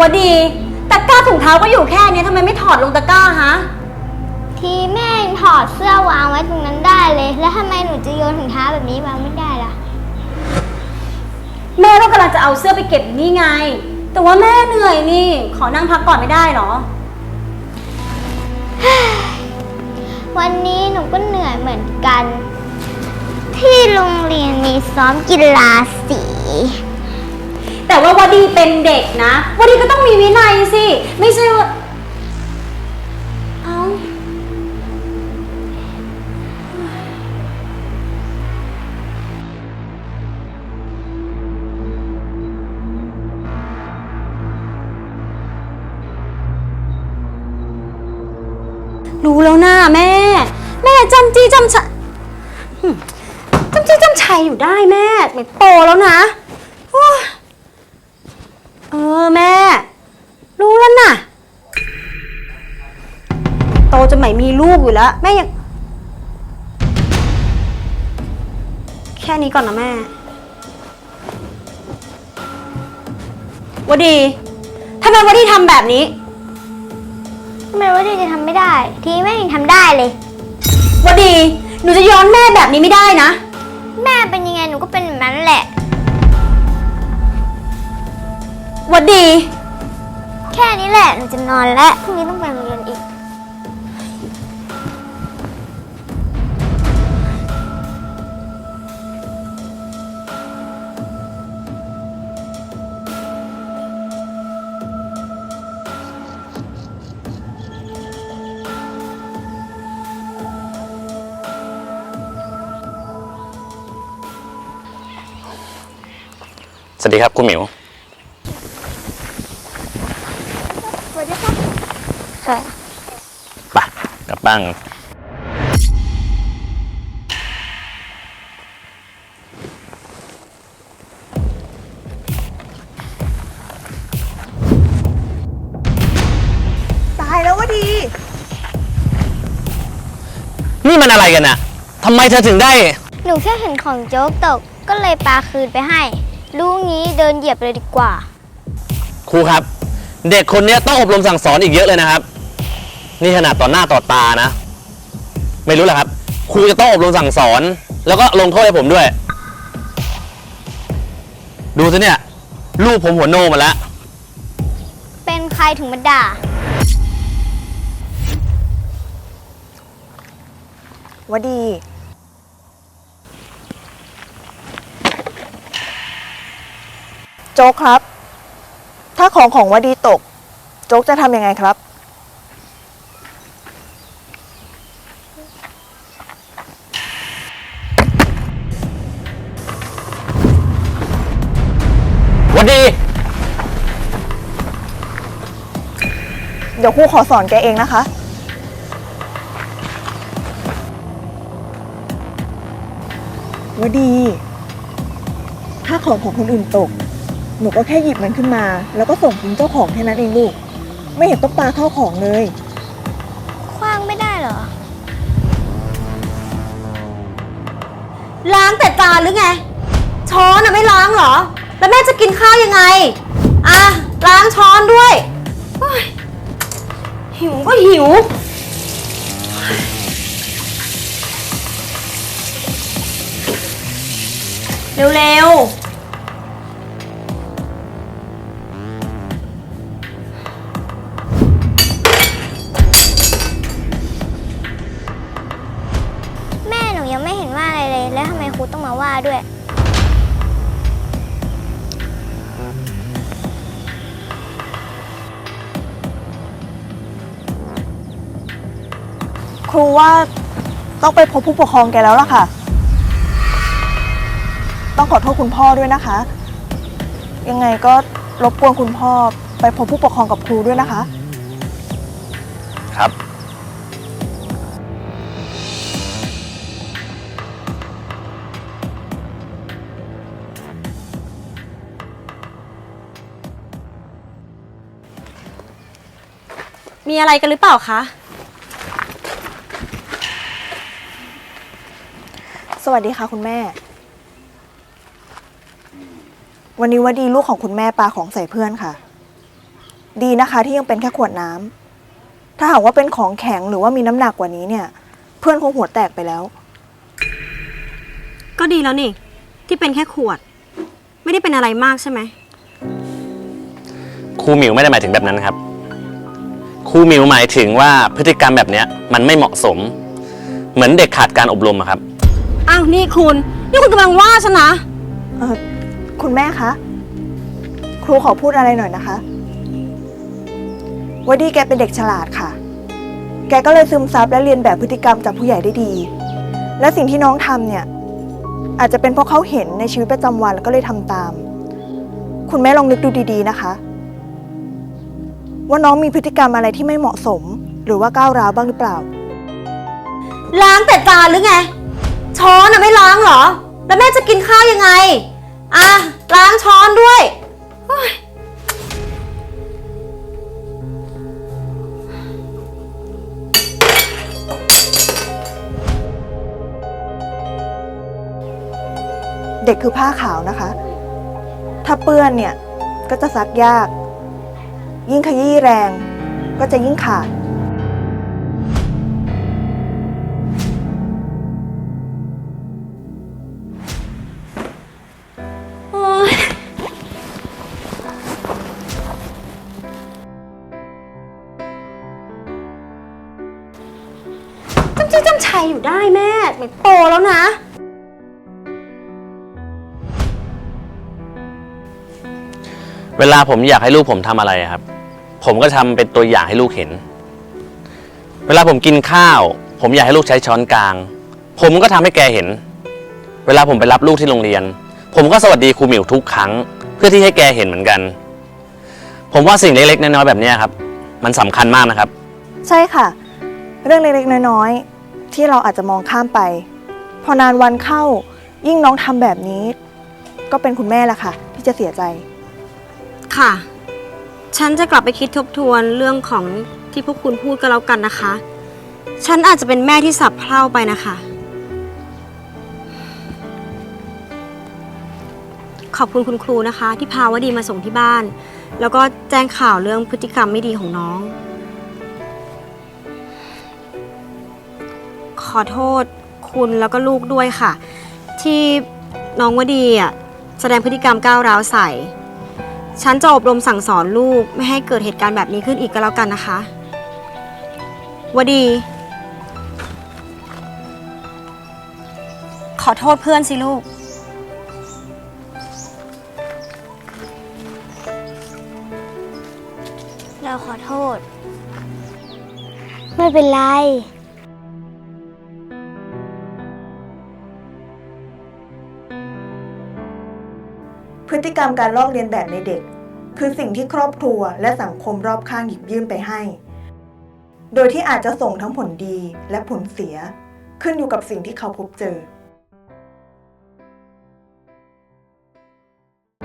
วดีตะกร้าถุงเท้าก็อยู่แค่เนี้ยทำไมไม่ถอดลงตะกร้าฮะ ทีแม่ยังถอดเสื้อวางไว้ตรงนั้นได้เลย แล้วทำไมหนูจะโยนถุงเท้าแบบนี้วางไม่ได้ล่ะ แม่ก็กำลังจะเอาเสื้อไปเก็บนี่ไง แต่ว่าแม่เหนื่อยนี่ ขอนั่งพักก่อนไม่ได้เหรอ วันนี้หนูก็เหนื่อยเหมือนกัน ที่โรงเรียนมีซ้อมกีฬาสีแต่ ว่าวดีเป็นเด็กนะวดีก็ต้องมีวินัยสิ ไม่ใช่ว่า เอ้ารู้แล้วนะแม่ แม่จำจี้จำชะหึจำจีจำชัยอยู่ได้แม่แม่โตแล้วนะ เออแม่ รู้แล้วน่ะ โตจะไม่มีลูกอยู่แล้ว แม่ยัง แค่นี้ก่อนนะแม่วดีทำไมวดีทำแบบนี้ ทำไมว่าที่จะทำไม่ได้ ทีแม่ยังทำได้เลย วดี หนูจะย้อนแม่แบบนี้ไม่ได้นะ แม่เป็นยังไงหนูก็เป็นแบบนั้นแหละ วดี แค่นี้แหละหนูจะนอนแล้วพรุ่งนี้ต้องไปโรงเรียนอีก สวัสดีครับคุณหมิว สวัสดีค่ะ ค่ะไปกลับบ้านตายแล้ววะดี นี่มันอะไรกันอะทำไมเธอถึงได้ หนูแค่เห็นของโจ๊กตกก็เลยปาคืนไปให้ รู้งี้เดินเหยียบเลยดีกว่า ครูครับ เด็กคนนี้ต้องอบรมสั่งสอนอีกเยอะเลยนะครับ นี่ขนาดต่อหน้าต่อตานะ ไม่รู้แหละครับ ครูจะต้องอบรมสั่งสอน แล้วก็ลงโทษให้ผมด้วย ดูสิเนี่ย ลูกผมหัวโนมาแล้ว เป็นใครถึงมาด่า วดี โจ๊กครับ ถ้าของของวดีตก โจ๊กจะทำยังไงครับ วันดี เดี๋ยวครูขอสอนแกเองนะคะวดี ถ้าของของคนอื่นตก หนูก็แค่หยิบมันขึ้นมา แล้วก็ส่งถึงเจ้าของแค่นั้นเองลูก ไม่เห็นต้องปาเข้าของเลย คว้างไม่ได้เหรอ ล้างแต่จานหรือไง ช้อนอะไม่ล้างเหรอ แล้วแม่จะกินข้าวยังไง อะ ล้างช้อนด้วยโอ๊ยหิวก็หิว เร็วแม่หนูยังไม่เห็นว่าอะไรเลย แล้วทำไมครูต้องมาว่าด้วย ครูว่าต้องไปพบผู้ปกครองแกแล้วล่ะค่ะ ต้องขอโทษคุณพ่อด้วยนะคะ ยังไงก็รบกวนคุณพ่อไปพบผู้ปกครองกับครูด้วยนะคะ ครับๆมีอะไรกันหรือเปล่าคะ วัสดีค่ะคุณแม่ วันนี้วดีลูกของคุณแม่ปาของใส่เพื่อนค่ะ ดีนะคะที่ยังเป็นแค่ขวดน้ำถ้าหากว่าเป็นของแข็งหรือว่ามีน้ำหนักกว่านี้เนี่ย เพื่อนคงหัวแตกไปแล้ว ก็ดีแล้วนี่ ที่เป็นแค่ขวด ไม่ได้เป็นอะไรมากใช่ไหม ครูหมิวไม่ได้หมายถึงแบบนั้นครับ ครูหมิวหมายถึงว่าพฤติกรรมแบบเนี้ยมันไม่เหมาะสม เหมือนเด็กขาดการอบรมอะครับ อ้าวนี่คุณ นี่คุณกำลังว่าฉันนะเออคุณแม่คะ ครูขอพูดอะไรหน่อยนะคะวดดี้แกเป็นเด็กฉลาดค่ะ แกก็เลยซึมซับและเรียนแบบพฤติกรรมจากผู้ใหญ่ได้ดี และสิ่งที่น้องทำเนี่ย อาจจะเป็นเพราะเขาเห็นในชีวิตประจำวันแล้วก็เลยทำตาม คุณแม่ลองนึกดูดีๆนะคะ ว่าน้องมีพฤติกรรมอะไรที่ไม่เหมาะสม หรือว่าก้าวร้าวบ้างหรือเปล่า ล้างแต่จานหรือไง ช้อนอะไม่ล้างเหรอ แล้วแม่จะกินข้าวยังไง อะ ล้างช้อนด้วยเฮ้ยเด็กคือผ้าขาวนะคะ ถ้าเปื้อนเนี่ย ก็จะซักยาก ยิ่งขยี้แรง ก็จะยิ่งขาดำจี้จำชัยอยู่ได้แม่ไม่โตแล้วนะ เวลาผมอยากให้ลูกผมทำอะไรอะครับ ผมก็ทำเป็นตัวอย่างให้ลูกเห็น เวลาผมกินข้าว ผมอยากให้ลูกใช้ช้อนกลาง ผมก็ทำให้แกเห็น เวลาผมไปรับลูกที่โรงเรียน ผมก็สวัสดีครูหมิวทุกครั้ง เพื่อที่ให้แกเห็นเหมือนกัน ผมว่าสิ่งเล็กๆน้อยๆแบบเนี้ยครับ มันสำคัญมากนะครับ ใช่ค่ะ เรื่องเล็กๆ น้อยๆ ที่เราอาจจะมองข้ามไป พอนานวันเข้ายิ่งน้องทำแบบนี้ ก็เป็นคุณแม่ละค่ะ ที่จะเสียใจ ค่ะ ฉันจะกลับไปคิดทบทวนเรื่องของที่พวกคุณพูดก็แล้วกันนะคะ ฉันอาจจะเป็นแม่ที่สับเพร่าไปนะคะ ขอบคุณคุณครูนะคะ ที่พาวดีมาส่งที่บ้าน แล้วก็แจ้งข่าวเรื่องพฤติกรรมไม่ดีของน้อง อโทษคุณแล้วก็ลูกด้วยค่ะ ที่น้องวดีอะแสดงพฤติกรรมก้าวร้าวใส่ ฉันจะอบรมสั่งสอนลูกไม่ให้เกิดเหตุการณ์แบบนี้ขึ้นอีกก็แล้วกันนะคะวดี ขอโทษเพื่อนสิลูก เราขอโทษ ไม่เป็นไร พฤติกรรมการลอกเลียนแบบในเด็ก คือสิ่งที่ครอบครัวและสังคมรอบข้างหยิบยื่นไปให้ โดยที่อาจจะส่งทั้งผลดีและผลเสีย ขึ้นอยู่กับสิ่งที่เขาพบเจอ